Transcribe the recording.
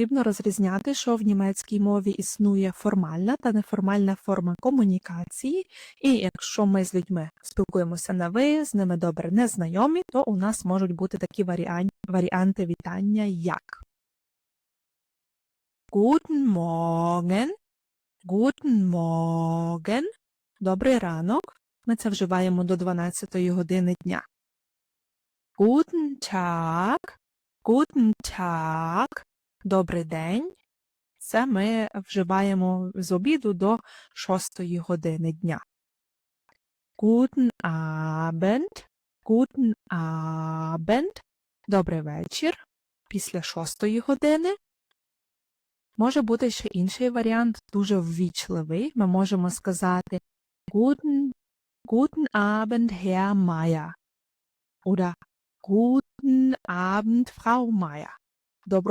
Потрібно розрізняти, що в німецькій мові існує формальна та неформальна форма комунікації, і якщо ми з людьми спілкуємося на ви, з ними добре не знайомі, то у нас можуть бути такі варіан- варіанти вітання, як Guten Morgen, Guten Morgen, Добрий ранок. Ми це вживаємо до 12 години дня. Guten Tag, Guten Tag, Добрий день. Це ми вживаємо з обіду до 6 години дня. Guten Abend, Guten Abend, Добрий вечір. Після 6 години. Може бути ще інший варіант, дуже ввічливий. Ми можемо сказати Guten, Guten Abend, Herr Meier. Oder Guten Abend, Frau Meier. Доброго